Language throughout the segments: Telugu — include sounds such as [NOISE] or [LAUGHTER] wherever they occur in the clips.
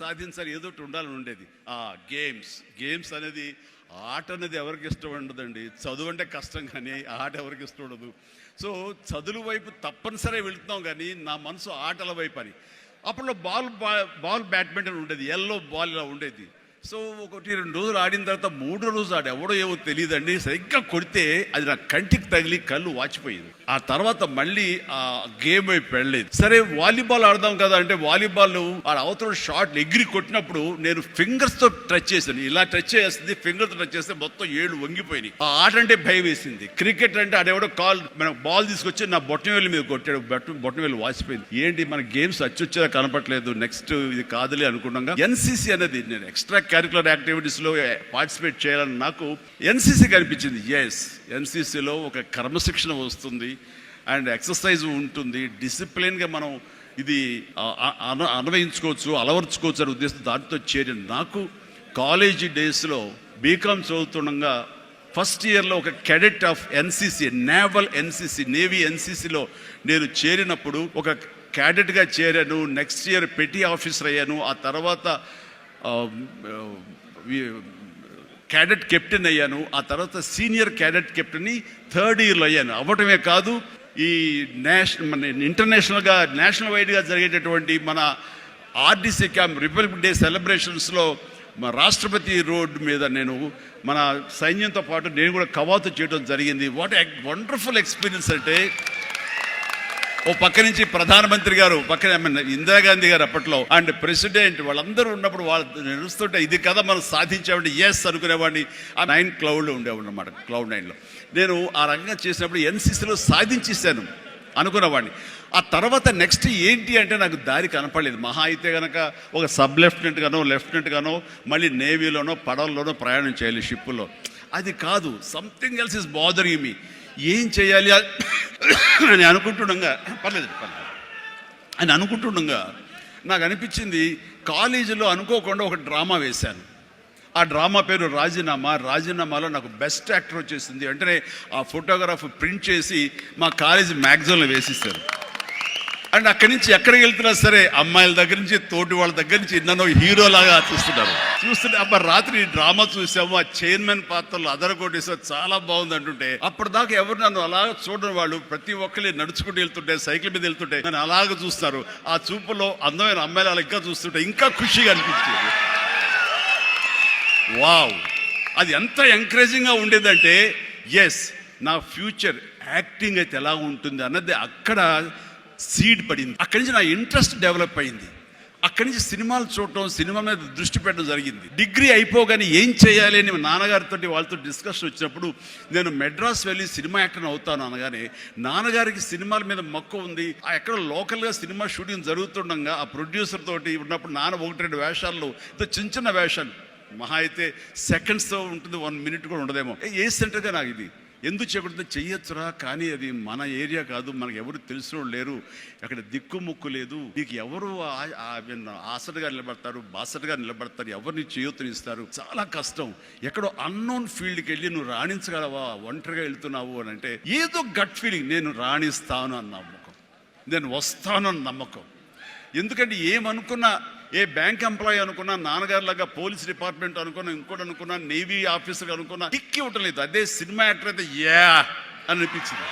సాధించాలి ఏదో ఒకటి ఉండాలని ఉండేది. ఆ గేమ్స్ గేమ్స్ అనేది ఆట అనేది ఎవరికి ఇష్టం ఉండదండి. చదువు అంటే కష్టం కానీ ఆట ఎవరికి ఇష్టం ఉండదు. సో చదువుల వైపు తప్పనిసరి వెళ్తున్నాం కానీ నా మనసు ఆటల వైపు అని. అప్పట్లో బాల్ బాల్ బ్యాడ్మింటన్ ఉండేది. ఎల్లో బాల్ ఇలా ఉండేది. సో ఒకటి రెండు రోజులు ఆడిన తర్వాత మూడో రోజు ఆడు ఎవడో ఏవో తెలియదండి సరిగ్గా కొడితే అది నా కంటికి తగిలి కళ్ళు వాచిపోయింది. ఆ తర్వాత మళ్ళీ ఆ గేమ్ వైపు వెళ్ళలేదు. సరే వాలీబాల్ ఆడదాం కదా అంటే వాలీబాల్ ఆ అవతల షాట్ ఎగిరి కొట్టినప్పుడు నేను ఫింగర్స్తో టచ్ చేశాను. ఇలా టచ్ చేస్తుంది ఫింగర్తో టచ్ చేస్తే మొత్తం ఏళ్ళు వంగిపోయినాయి. ఆ ఆట అంటే భయం వేసింది. క్రికెట్ అంటే ఆడెవడో కాల్ మన బాల్ తీసుకొచ్చి నా బొట్టన వేలు మీద కొట్టాడు. బొట్ట బొట్టన వేలు వాచిపోయింది. ఏంటి మన గేమ్స్ అచ్చొచ్చేలా కనపట్లేదు నెక్స్ట్ ఇది కాదులే అనుకున్నాగా ఎన్సీసీ అనేది నేను ఎక్స్ట్రా క్యారికులర్ యాక్టివిటీస్లో పార్టిసిపేట్ చేయాలని నాకు ఎన్సీసీ కనిపించింది. ఎస్ ఎన్సీసీలో ఒక క్రమశిక్షణ వస్తుంది. అండ్ ఎక్సర్సైజ్ ఉంటుంది. డిసిప్లిన్గా మనం ఇది అన్వయించుకోవచ్చు అలవర్చుకోవచ్చు అనే ఉద్దేశం దాంతో చేరిన నాకు కాలేజీ డేస్లో బీకామ్ చదువుతుండగా ఫస్ట్ ఇయర్లో ఒక cadet of NCC naval NCC navy ఎన్సీసీలో నేను చేరినప్పుడు ఒక క్యాడెట్గా చేరాను. నెక్స్ట్ ఇయర్ పెటీ ఆఫీసర్ అయ్యాను. ఆ తర్వాత క్యాడెట్ కెప్టెన్ అయ్యాను. ఆ తర్వాత సీనియర్ క్యాడెట్ కెప్టెన్ థర్డ్ ఇయర్లో అయ్యాను. అవ్వటమే కాదు ఈ నేషనల్ మన ఇంటర్నేషనల్గా నేషనల్ వైడ్గా జరిగేటటువంటి మన ఆర్డీసీ క్యాంప్ రిపబ్లిక్ డే సెలబ్రేషన్స్లో మన రాష్ట్రపతి రోడ్ మీద నేను మన సైన్యంతో పాటు నేను కూడా కవాతు చేయడం జరిగింది. వాట్ వండర్ఫుల్ ఎక్స్పీరియన్స్ అంటే ఓ పక్క నుంచి ప్రధానమంత్రి గారు పక్కన ఇందిరాగాంధీ గారు అప్పట్లో అండ్ ప్రెసిడెంట్ వాళ్ళందరూ ఉన్నప్పుడు వాళ్ళు నడుస్తుంటే ఇది కదా మనం సాధించామంటే ఎస్ అనుకునేవాడిని. ఆ నైన్ క్లౌడ్లో ఉండేవాడు అనమాట క్లౌడ్ నైన్లో. నేను ఆ రకంగా చేసినప్పుడు ఎన్సీసీలో సాధించేశాను అనుకున్నవాడిని. ఆ తర్వాత నెక్స్ట్ ఏంటి అంటే నాకు దారి కనపడలేదు. మహా అయితే కనుక ఒక సబ్ లెఫ్టినెంట్ గానో లెఫ్టినెంట్ గానో మళ్ళీ నేవీలోనో పడవల్లోనో ప్రయాణం చేయాలి షిప్పులో. అది కాదు something else is bothering me ఏం చేయాలి అని అనుకుంటుండగా పర్లేదు పర్లేదు. అని అనుకుంటుండగా నాకు అనిపించింది కాలేజీలో అనుకోకుండా ఒక డ్రామా వేశాను. ఆ డ్రామా పేరు రాజీనామా. రాజీనామాలో నాకు బెస్ట్ యాక్టర్ వచ్చేసింది. వెంటనే ఆ ఫోటోగ్రాఫ్ ప్రింట్ చేసి మా కాలేజీ మ్యాగజైన్లో వేసిస్తారు. అండ్ అక్కడి నుంచి ఎక్కడికి వెళ్తున్నా సరే అమ్మాయిల దగ్గర నుంచి తోటి వాళ్ళ దగ్గర నుంచి నన్ను హీరోలాగా చూస్తున్నారు. చూస్తుంటే అబ్బా రాత్రి డ్రామా చూసాము ఆ చైర్మన్ పాత్రలు అదర కొట్టేసారు చాలా బాగుంది అంటుంటే అప్పటిదాకా ఎవరు నన్ను అలాగ చూడని వాళ్ళు ప్రతి ఒక్కరి నడుచుకుంటూ వెళ్తుంటే సైకిల్ మీద వెళ్తుంటే నన్ను అలాగ చూస్తారు. ఆ చూపులో అందమైన అమ్మాయిలు అలా ఇంకా చూస్తుంటే ఇంకా ఖుషిగా అనిపించేది. వావ్! అది ఎంత ఎంకరేజింగ్గా ఉండేదంటే ఎస్ నా ఫ్యూచర్ యాక్టింగ్ అయితే ఎలా ఉంటుంది అన్నది అక్కడ సీడ్ పడింది. అక్కడి నుంచి నా ఇంట్రెస్ట్ డెవలప్ అయింది. అక్కడి నుంచి సినిమాలు చూడటం సినిమా మీద దృష్టి పెట్టడం జరిగింది. డిగ్రీ అయిపోగానే ఏం చేయాలి అని నాన్నగారితో వాళ్ళతో డిస్కషన్ వచ్చినప్పుడు నేను మెడ్రాస్ వెళ్ళి సినిమా యాక్టర్ అవుతాను అనగానే నాన్నగారికి సినిమాల మీద మక్కువ ఉంది. ఆ ఎక్కడ లోకల్గా సినిమా షూటింగ్ జరుగుతుండగా ఆ ప్రొడ్యూసర్ తోటి ఉన్నప్పుడు నాన్న ఒకటి రెండు వేషాల్లో ఇంత చిన్న చిన్న వేషాలు. మహా అయితే సెకండ్స్తో ఉంటుంది వన్ మినిట్ కూడా ఉండదేమో. ఏ, ఏ సెంటర్గా నాకు ఇది? ఎందుకు చేయకుండా చెయ్యొచ్చురా కానీ అది మన ఏరియా కాదు మనకు ఎవరు తెలిసిన వాళ్ళు లేరు. అక్కడ దిక్కుముక్కు లేదు. నీకు ఎవరు ఆ- ఆసటగా నిలబడతారు బాసటగా నిలబడతారు ఎవరిని చేయొత్తునిస్తారు చాలా కష్టం. ఎక్కడో అన్నోన్ ఫీల్డ్కి వెళ్ళి నువ్వు రాణించగలవా? ఒంటరిగా వెళ్తున్నావు అని అంటే ఏదో గట్ ఫీలింగ్ నేను రాణిస్తాను అన్న నమ్మకం. నేను వస్తాను అన్న నమ్మకం. ఎందుకంటే ఏమనుకున్నా ఏ బ్యాంక్ ఎంప్లాయీ అనుకున్నా నాన్నగారులాగా పోలీస్ డిపార్ట్మెంట్ అనుకున్నా ఇంకోటి అనుకున్నా నేవీ ఆఫీసర్ అనుకున్నా టిక్కి ఉండలేదు అదే సినిమా యాక్టర్ అయితే యా అని అనిపించింది.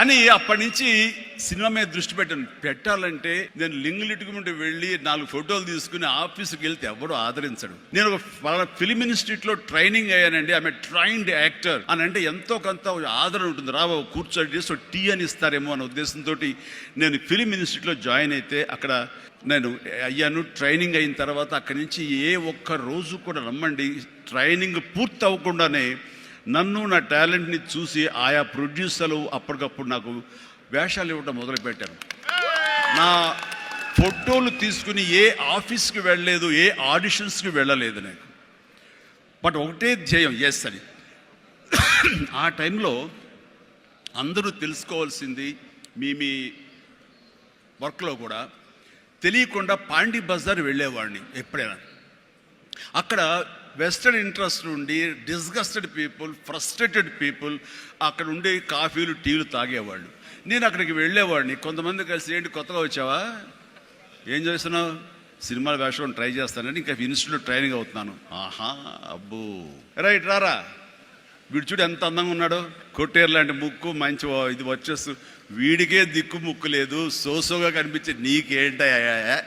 అని అప్పటి నుంచి సినిమా మీద దృష్టి పెట్టాను. పెట్టాలంటే నేను లింగులిటుకు నుండి వెళ్ళి నాలుగు ఫోటోలు తీసుకుని ఆఫీస్కి వెళ్తే ఎవడు ఆదరించడు. నేను ఒక ఫిలిం ఇన్స్టిట్యూట్లో ట్రైనింగ్ అయ్యానండి. ఆమె ట్రైన్డ్ యాక్టర్ అని అంటే ఎంతో కొంత ఆదరణ ఉంటుంది. రా కూర్చోటి సో టీ అని ఇస్తారేమో అనే ఉద్దేశంతో నేను ఫిలిం ఇన్స్టిట్యూట్లో జాయిన్ అయితే అక్కడ నేను అయ్యాను. ట్రైనింగ్ అయిన తర్వాత అక్కడి నుంచి ఏ ఒక్క రోజు కూడా రమ్మండి. ట్రైనింగ్ పూర్తి అవ్వకుండానే నన్ను నా టాలెంట్ని చూసి ఆయా ప్రొడ్యూసర్లు అప్పటికప్పుడు నాకు వేషాలు ఇవ్వడం మొదలుపెట్టారు. నా ఫోటోలు తీసుకుని ఏ ఆఫీస్కి వెళ్ళలేదు ఏ ఆడిషన్స్కి వెళ్ళలేదు నాకు. బట్ ఒకటే ధ్యేయం ఎస్ అని. ఆ టైంలో అందరూ తెలుసుకోవాల్సింది మీ మీ వర్క్లో కూడా తెలియకుండా పాండి బజార్ వెళ్ళేవాడిని ఎప్పుడైనా. అక్కడ వెస్టర్న్ ఇంట్రెస్ట్ నుండి డిస్గస్టెడ్ పీపుల్ ఫ్రస్ట్రేటెడ్ పీపుల్ అక్కడ ఉండే కాఫీలు టీలు తాగేవాళ్ళు. నేను అక్కడికి వెళ్ళేవాడిని. కొంతమంది కలిసి ఏంటి కొత్తగా వచ్చావా? ఏం చేస్తున్నావు? సినిమాల వేషం ట్రై చేస్తానని ఇంకా ఇన్స్టిట్యూట్ ట్రైనింగ్ అవుతున్నాను. ఆహా అబ్బో. రైట్ రారా. వీడు చూడు ఎంత అందంగా ఉన్నాడో. కొట్టేరు లాంటి ముక్కు మంచి ఇది వచ్చేస్తూ. వీడికే దిక్కు ముక్కు లేదు. సోసోగా కనిపించే నీకేంటయ్యా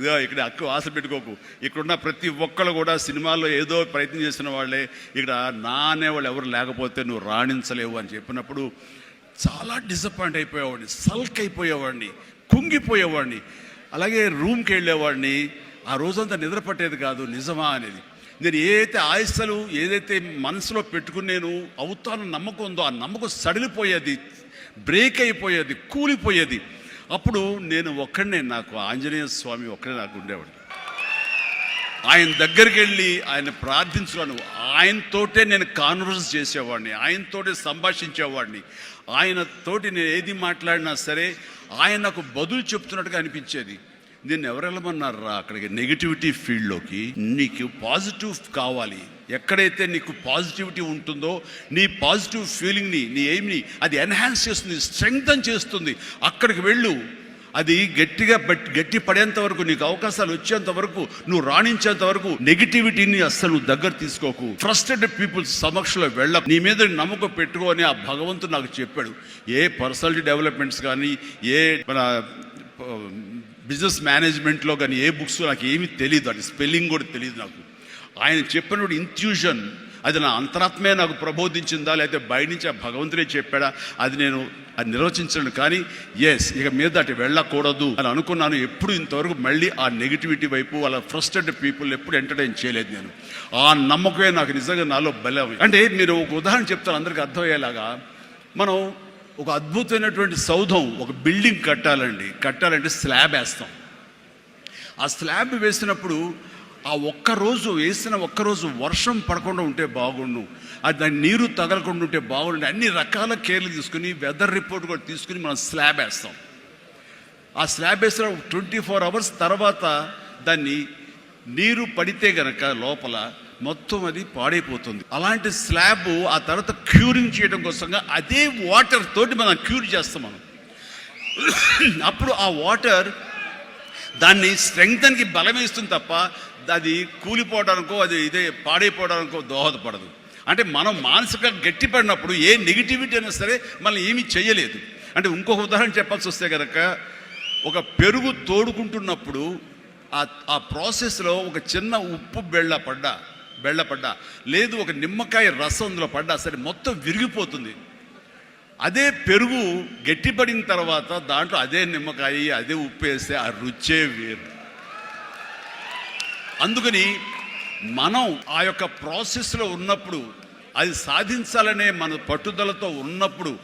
ఇదిగో ఇక్కడ అక్కు ఆశ పెట్టుకోకు. ఇక్కడున్న ప్రతి ఒక్కళ్ళు కూడా సినిమాల్లో ఏదో ప్రయత్నం చేసిన వాళ్ళే. ఇక్కడ నా అనేవాళ్ళు ఎవరు లేకపోతే నువ్వు రాణించలేవు అని చెప్పినప్పుడు చాలా డిసప్పాయింట్ అయిపోయేవాడిని సల్క్ అయిపోయేవాడిని కుంగిపోయేవాడిని అలాగే రూమ్కి వెళ్ళేవాడిని. ఆ రోజంతా నిద్ర పట్టేది కాదు నిజమా అనేది. నేను ఏదైతే ఆశలు ఏదైతే మనసులో పెట్టుకుని నేను అవుతాను నమ్మకం ఉందో ఆ నమ్మకం సడిలిపోయేది బ్రేక్ అయిపోయేది కూలిపోయేది. అప్పుడు నేను ఒక్కడనే నాకు ఆంజనేయ స్వామి ఒక్కడే నాకు ఉండేవాడు. ఆయన దగ్గరికి వెళ్ళి ఆయన ప్రార్థించుకోను ఆయనతోటే నేను కాన్వర్స్ చేసేవాడిని ఆయనతోటే సంభాషించేవాడిని. ఆయనతోటి నేను ఏది మాట్లాడినా సరే ఆయన నాకు బదులు చెప్తున్నట్టుగా అనిపించేది. నేను ఎవరు వెళ్ళమన్నారా అక్కడికి? నెగిటివిటీ ఫీల్డ్లోకి. నీకు పాజిటివ్ కావాలి. ఎక్కడైతే నీకు పాజిటివిటీ ఉంటుందో నీ పాజిటివ్ ఫీలింగ్ని నీ ఎయిమ్ని అది ఎన్హాన్స్ చేస్తుంది స్ట్రెంగ్తన్ చేస్తుంది. అక్కడికి వెళ్ళు. అది గట్టిగా బట్ గట్టి పడేంత వరకు నీకు అవకాశాలు వచ్చేంత వరకు నువ్వు రాణించేంత వరకు నెగిటివిటీని అస్సలు నువ్వు దగ్గర తీసుకోకు. ట్రస్టెడ్ పీపుల్ సమక్షంలో వెళ్ళ నీ మీద నమ్మకం పెట్టుకో అని ఆ భగవంతుడు నాకు చెప్పాడు. ఏ పర్సనాలిటీ డెవలప్మెంట్స్ కానీ ఏ మన బిజినెస్ మేనేజ్మెంట్లో కానీ ఏ బుక్స్ నాకు ఏమీ తెలియదు అంటే స్పెల్లింగ్ కూడా తెలియదు నాకు. ఆయన చెప్పినప్పుడు ఇంట్యూషన్ అది నా అంతరాత్మే నాకు ప్రబోధించిందా లేకపోతే బయట నుంచి ఆ భగవంతుడే చెప్పాడా అది నేను అది నిర్వచించను కానీ ఎస్ ఇక మీద అటు వెళ్ళకూడదు అని అనుకున్నాను. ఎప్పుడు ఇంతవరకు మళ్ళీ ఆ నెగిటివిటీ వైపు వాళ్ళ ఫ్రస్ట్రేటెడ్ పీపుల్ ఎప్పుడు ఎంటర్టైన్ చేయలేదు నేను. ఆ నమ్మకమే నాకు నిజంగా నాలో బలం అంటే మీరు ఒక ఉదాహరణ చెప్తాను అందరికీ అర్థమయ్యేలాగా. మనం ఒక అద్భుతమైనటువంటి సౌధం ఒక బిల్డింగ్ కట్టాలండి. కట్టాలంటే స్లాబ్ వేస్తాం. ఆ స్లాబ్ వేసినప్పుడు ఆ ఒక్క రోజు వేసిన ఒక్క రోజు వర్షం పడకుండా ఉంటే బాగుండు. అది దాని నీరు తగలకుండా ఉంటే బాగుండు. అన్ని రకాల కేర్లు తీసుకుని వెదర్ రిపోర్ట్ కూడా తీసుకుని మనం స్లాబ్ వేస్తాం. ఆ స్లాబ్ వేసిన ట్వంటీ ఫోర్ అవర్స్ తర్వాత దాన్ని నీరు పడితే గనక లోపల మొత్తం అది పాడైపోతుంది. అలాంటి స్లాబ్ ఆ తర్వాత క్యూరింగ్ చేయడం కోసంగా అదే వాటర్ తోటి మనం క్యూర్ చేస్తాం మనం. అప్పుడు ఆ వాటర్ దాన్ని స్ట్రెంగ్తన్కి బలం ఇస్తుంది తప్ప అది కూలిపోవడానికో అది ఇదే పాడైపోవడానికో దోహదపడదు. అంటే మనం మానసికంగా గట్టిపడినప్పుడు ఏ నెగిటివిటీ అయినా సరే మనం ఏమీ చేయలేదు. అంటే ఇంకొక ఉదాహరణ చెప్పాల్సి వస్తే కనుక ఒక పెరుగు తోడుకుంటున్నప్పుడు ఆ ఆ ప్రాసెస్లో ఒక చిన్న ఉప్పు బెళ్ళ పడ్డా బెళ్ళపడ్డా లేదు ఒక నిమ్మకాయ రసం అందులో పడ్డా. సరే మొత్తం విరిగిపోతుంది. అదే పెరుగు గట్టిపడిన తర్వాత దాంట్లో అదే నిమ్మకాయ అదే ఉప్పు వేస్తే ఆ రుచే వేరు. అందుకని మనం ఆ యొక్క ప్రాసెస్లో ఉన్నప్పుడు అది సాధించాలనే మన పట్టుదలతో ఉన్నప్పుడు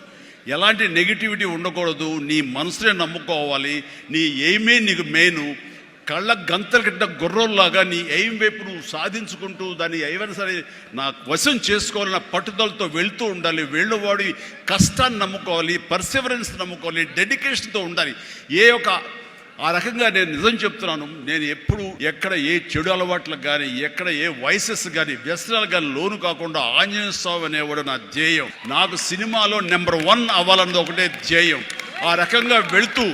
ఎలాంటి నెగిటివిటీ ఉండకూడదు. నీ మనసునే నమ్ముకోవాలి. నీ ఏమే నీకు మెయిన్. కళ్ళ గంతల కట్టిన గుర్రంలాగా నీ ఎయిం వైపు నువ్వు సాధించుకుంటూ దాన్ని ఏమైనా సరే నా వశం చేసుకోవాలన్న పట్టుదలతో వెళ్తూ ఉండాలి వెళ్ళేవాడి కష్టాన్ని నమ్ముకోవాలి పర్సివరెన్స్ నమ్ముకోవాలి డెడికేషన్తో ఉండాలి. ఏ ఒక ఆ రకంగా నేను నిజం చెప్తున్నాను. నేను ఎప్పుడు ఎక్కడ ఏ చెడు అలవాట్లకు కానీ ఎక్కడ ఏ వయసెస్ కానీ వ్యసనాలు కానీ లోను కాకుండా ఆంజనేయ స్వామి అనేవాడు నా ధ్యేయం. నాకు సినిమాలో నెంబర్ వన్ అవ్వాలన్నది ఒకటే ధ్యేయం. ఆ రకంగా వెళుతూ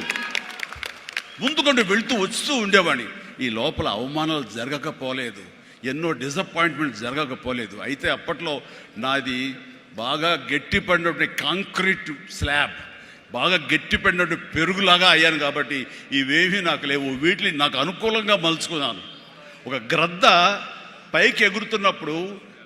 ముందుకంటే వెళుతూ వస్తూ ఉండేవాడిని. ఈ లోపల అవమానాలు జరగకపోలేదు. ఎన్నో డిసప్పాయింట్మెంట్ జరగకపోలేదు. అయితే అప్పట్లో నాది బాగా గట్టిపడినటువంటి కాంక్రీట్ స్లాబ్ బాగా గట్టిపడినట్టు పెరుగులాగా అయ్యాను కాబట్టి ఇవేమీ నాకు లేవు. వీటిని నాకు అనుకూలంగా మలుచుకున్నాను. ఒక గ్రద్ద పైకి ఎగురుతున్నప్పుడు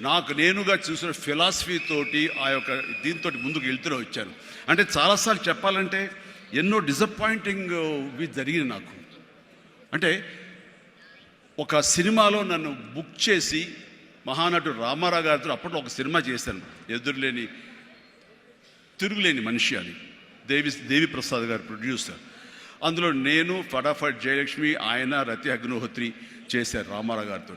నాకు నేనుగా చూసిన ఫిలాసఫీ తోటి ఆ యొక్క దీంతో ముందుకు వెళ్తూనే వచ్చాను. అంటే చాలాసార్లు చెప్పాలంటే ఎన్నో డిసప్పాయింటింగ్ వి జరిగింది నాకు. అంటే ఒక సినిమాలో నన్ను బుక్ చేసి మహానటుడు రామారావు గారితో అప్పట్లో ఒక సినిమా చేశాను. ఎదురులేని తిరుగులేని మనిషి అని దేవి దేవి ప్రసాద్ గారు ప్రొడ్యూసర్ అందులో నేను ఫటాఫట్ జయలక్ష్మి ఆయన రతి అగ్నిహోత్రి చేశారు రామారావు గారితో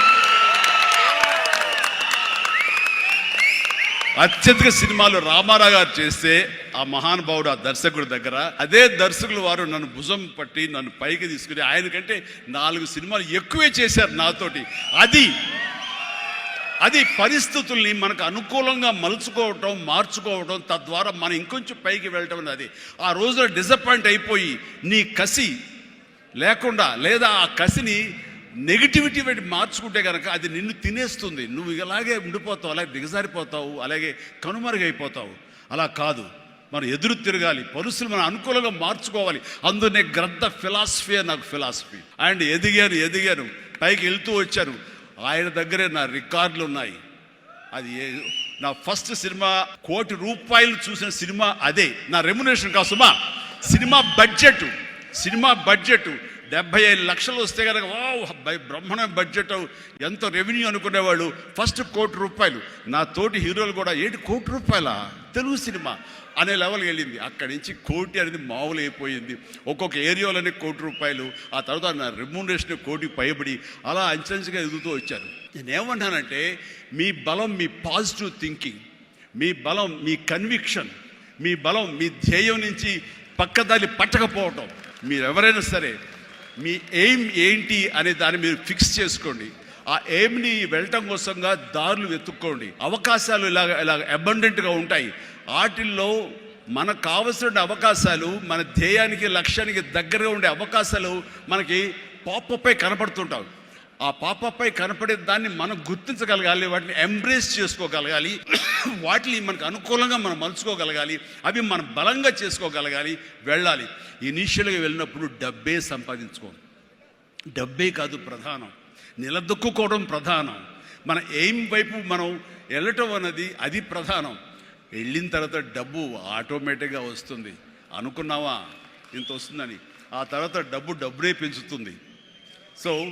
అత్యధిక సినిమాలు రామారావు గారు చేస్తే ఆ మహానుభావుడు ఆ దర్శకుడి దగ్గర అదే దర్శకులు వారు నన్ను భుజం పట్టి నన్ను పైకి తీసుకుని ఆయన కంటే నాలుగు సినిమాలు ఎక్కువే చేశారు నాతోటి. అది అది పరిస్థితుల్ని మనకు అనుకూలంగా మలుచుకోవటం మార్చుకోవటం తద్వారా మనం ఇంకొంచెం పైకి వెళ్ళటం అనేది. ఆ రోజున డిసప్పాయింట్ అయిపోయి నీ కసి లేకుండా లేదా ఆ కసిని నెగిటివిటీ పెట్టి మార్చుకుంటే కనుక అది నిన్ను తినేస్తుంది. నువ్వు ఇలాగే ఉండిపోతావు అలాగే దిగజారిపోతావు అలాగే కనుమరుగైపోతావు. అలా కాదు. మనం ఎదురు తిరగాలి. పరుసులు మనం అనుకూలంగా మార్చుకోవాలి. అందునే గ్రద్ద ఫిలాసఫీ నాకు ఫిలాసఫీ. అండ్ ఎదిగాను ఎదిగాను. పైకి వెళ్తూ వచ్చాను. ఆయన దగ్గరే నా రికార్డులు ఉన్నాయి. అది నా ఫస్ట్ సినిమా కోటి రూపాయలు చూసిన సినిమా అదే. నా రెమ్యునేషన్ కాసుమా సినిమా బడ్జెట్ సినిమా బడ్జెట్ డెబ్బై ఐదు లక్షలు వస్తే కనుక వావ్ బై- బడ్జెట్ ఎంతో రెవెన్యూ అనుకునేవాళ్ళు ఫస్ట్ కోటి రూపాయలు. నా తోటి హీరోలు కూడా ఏంటి కోటి రూపాయల? తెలుగు సినిమా అనే లెవెల్కి వెళ్ళింది. అక్కడి నుంచి కోటి అనేది మామూలు అయిపోయింది ఒక్కొక్క ఏరియాలోనే కోటి రూపాయలు. ఆ తర్వాత నా రెమ్యూనరేషన్ కోటి పైబడి అలా అంచెంచుగా ఎదుగుతూ వచ్చారు. నేనేమంటానంటే మీ బలం మీ పాజిటివ్ థింకింగ్ మీ బలం మీ కన్విక్షన్ మీ బలం మీ ధ్యేయం నుంచి పక్కదారి పట్టకపోవటం. మీరు ఎవరైనా సరే మీ ఎయిమ్ ఏంటి అనే దాన్ని మీరు ఫిక్స్ చేసుకోండి. ఆ ఎయిమ్ని వెళ్ళటం కోసంగా దారులు వెతుక్కోండి. అవకాశాలు ఇలాగ ఇలాగ అబండెంట్గా ఉంటాయి. వాటిల్లో మనకు కావలసిన అవకాశాలు మన ధ్యేయానికి లక్ష్యానికి దగ్గరగా ఉండే అవకాశాలు మనకి పాపపై కనపడుతుంటాయి. ఆ పాపపై కనపడే దాన్ని మనం గుర్తించగలగాలి వాటిని ఎంబ్రేస్ చేసుకోగలగాలి [COUGHS] వాటిని మనకు అనుకూలంగా మనం మలుచుకోగలగాలి అవి మనం బలంగా చేసుకోగలగాలి వెళ్ళాలి. ఇనీషియల్గా వెళ్ళినప్పుడు డబ్బే సంపాదించుకో డబ్బే కాదు ప్రధానం. నిలదొక్కుకోవడం ప్రధానం. మన ఎయిమ్ వైపు మనం వెళ్ళటం అన్నది అది ప్రధానం. వెళ్ళిన తర్వాత డబ్బు ఆటోమేటిక్గా వస్తుంది. అనుకున్నావా? ఇంత వస్తుందని. ఆ తర్వాత డబ్బు డబ్బునే పెంచుతుంది. సో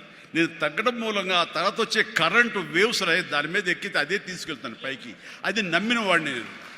నేను తగ్గడం మూలంగా ఆ తర్వాత వచ్చే కరెంటు వేవ్స్ రాయి దాని మీద ఎక్కితే అదే తీసుకెళ్తాను పైకి. అది నమ్మిన వాడిని నేను.